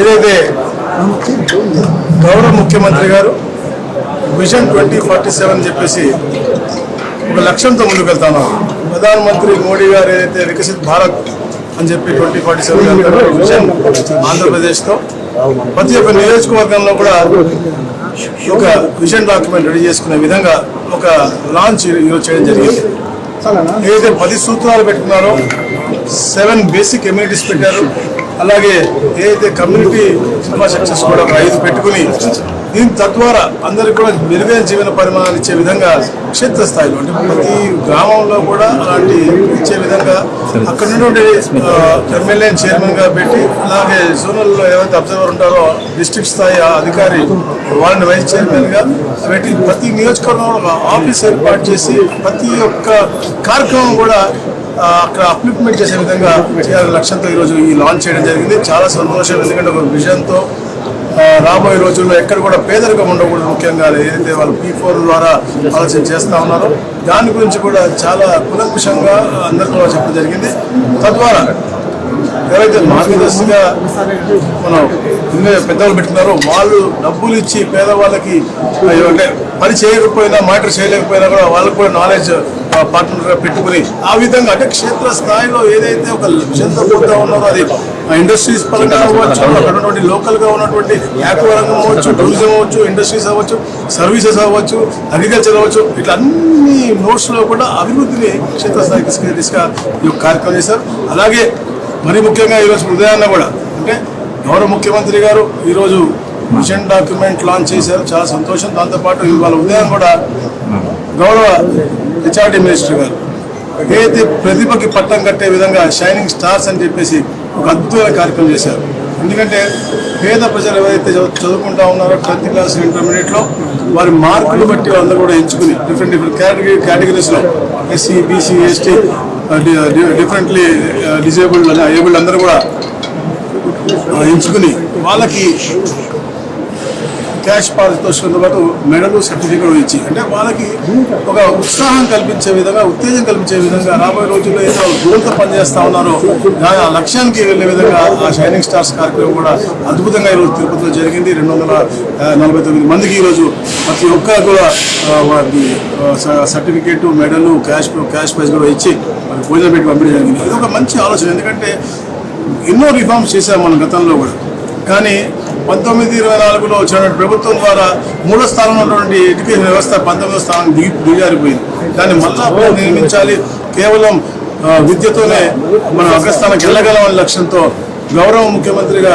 ఏదైతే గౌరవ ముఖ్యమంత్రి గారు విజన్ ట్వంటీ ఫార్టీ సెవెన్ చెప్పేసి ఒక లక్ష్యంతో ముందుకు వెళ్తాను ప్రధానమంత్రి మోడీ గారు ఏదైతే వికసిత్ భారత్ అని చెప్పి ట్వంటీ ఫార్టీ సెవెన్ విజన్ ఆంధ్రప్రదేశ్తో ప్రతి ఒక్క నియోజకవర్గంలో కూడా ఒక విజన్ డాక్యుమెంట్ రెడీ చేసుకునే విధంగా ఒక లాంచ్ ఈరోజు చేయడం జరిగింది. ఏదైతే పది సూత్రాలు పెట్టుకున్నారో సెవెన్ బేసిక్ ఎమ్యూనిటీస్ పెట్టారు. అలాగే ఏదైతే కమ్యూనిటీ ఇన్ఫ్రాస్ట్రక్చర్స్ కూడా రైతు పెట్టుకుని దీని తద్వారా అందరికి కూడా మెరుగైన జీవన పరిమాణాలు ఇచ్చే విధంగా క్షేత్రస్థాయిలో అంటే ప్రతి గ్రామంలో కూడా అలాంటి ఇచ్చే విధంగా అక్కడ నుండి ఎమ్మెల్యే చైర్మన్గా పెట్టి అలాగే జోనల్లో ఏవైతే అబ్జర్వర్ ఉంటారో డిస్ట్రిక్ట్ స్థాయి ఆ అధికారి వాళ్ళని వైస్ చైర్మన్గా పెట్టి ప్రతి నియోజకవర్గంలో ఆఫీస్ ఏర్పాటు చేసి ప్రతి ఒక్క కార్యక్రమం కూడా అక్కడ అప్లిప్మెంట్ చేసే విధంగా చేయాలని లక్ష్యంతో ఈరోజు ఈ లాంచ్ చేయడం జరిగింది. చాలా సంతోషం ఎందుకంటే ఒక విజన్తో రాబోయే రోజుల్లో ఎక్కడ కూడా పేదరికం ఉండకూడదు ముఖ్యంగా ఏదైతే వాళ్ళు పీ ఫోర్ ద్వారా ఆలోచన చేస్తూ ఉన్నారో దాని గురించి కూడా చాలా కులంకుషంగా అందరికీ చెప్పడం జరిగింది. తద్వారా ఏదైతే మార్గదర్శిగా మనం పెద్దవాళ్ళు పెద్దలు పెట్టుకున్నారో వాళ్ళు డబ్బులు ఇచ్చి పేదవాళ్ళకి అంటే పని చేయకపోయినా మాటర్ చేయలేకపోయినా కూడా వాళ్ళకు కూడా నాలెడ్జ్ పార్ట్నర్ పెట్టుకుని ఆ విధంగా అంటే క్షేత్ర స్థాయిలో ఏదైతే ఒక విషయంతో పోతా ఉన్నారో అది ఇండస్ట్రీస్ పరంగా అవ్వచ్చు అక్కడ ఉన్నటువంటి ఉన్నటువంటి యాక్వ రంగం అవ్వచ్చు టూరిజం అవ్వచ్చు ఇండస్ట్రీస్ అవ్వచ్చు సర్వీసెస్ అవ్వచ్చు అగ్రికల్చర్ అవ్వచ్చు ఇట్లా అన్ని నోట్స్లో కూడా అభివృద్ధిని క్షేత్రస్థాయికి తీసుకు ఈ కార్యక్రమం చేశారు. అలాగే మరి ముఖ్యంగా ఈరోజు ఉదయాన్న కూడా అంటే గౌరవ ముఖ్యమంత్రి గారు ఈరోజు మిషన్ డాక్యుమెంట్ లాంచ్ చేశారు. చాలా సంతోషం. దాంతోపాటు ఇవాళ ఉదయం కూడా గౌరవ హెచ్ఆర్డి మినిస్టర్ గారు ఏదైతే ప్రతిభకి పట్టం కట్టే విధంగా షైనింగ్ స్టార్స్ అని చెప్పేసి ఒక అద్భుతమైన కార్యక్రమం చేశారు. ఎందుకంటే పేద ప్రజలు ఎవరైతే చదువుకుంటా ఉన్నారో టెన్త్ క్లాస్ ఇంటర్మీడియట్లో వారి మార్కులు బట్టి వాళ్ళందరూ కూడా ఎంచుకుని different different category కేటగిరీస్లో SC BC ST differently disabled abled అందరూ కూడా ఎంచుకుని వాళ్ళకి క్యాష్ పారితోషికంతో పాటు మెడలు సర్టిఫికేట్ ఇచ్చి అంటే వాళ్ళకి ఒక ఉత్సాహం కల్పించే విధంగా ఉత్తేజం కల్పించే విధంగా రాబోయే రోజుల్లో ఏదో దూరంతో పనిచేస్తా ఉన్నారో దాని ఆ లక్ష్యానికి వెళ్ళే విధంగా ఆ షైనింగ్ స్టార్స్ కార్యక్రమం కూడా అద్భుతంగా ఈరోజు తిరుపతిలో జరిగింది. రెండు వందల నలభై తొమ్మిది మందికి ఈరోజు ప్రతి ఒక్కరు కూడా సర్టిఫికేట్ మెడలు క్యాష్ క్యాష్ ప్రైజ్ కూడా ఇచ్చి వాళ్ళకి భోజనం పెట్టి పంపిణీ జరిగింది. ఇది ఒక మంచి ఆలోచన. ఎందుకంటే ఎన్నో రిఫార్మ్స్ చేశాం మనం గతంలో కూడా. కానీ పంతొమ్మిది ఇరవై నాలుగులో వచ్చినటువంటి ప్రభుత్వం ద్వారా మూడో స్థానంలో ఉన్నటువంటి ఎడ్యుకేషన్ వ్యవస్థ పంతొమ్మిదో స్థానం దిగి దిగారిపోయింది. దాన్ని మళ్ళా నిర్మించాలి కేవలం విద్యతోనే మనం అగ్రస్థానానికి వెళ్ళగలం అనే లక్ష్యంతో గౌరవ ముఖ్యమంత్రిగా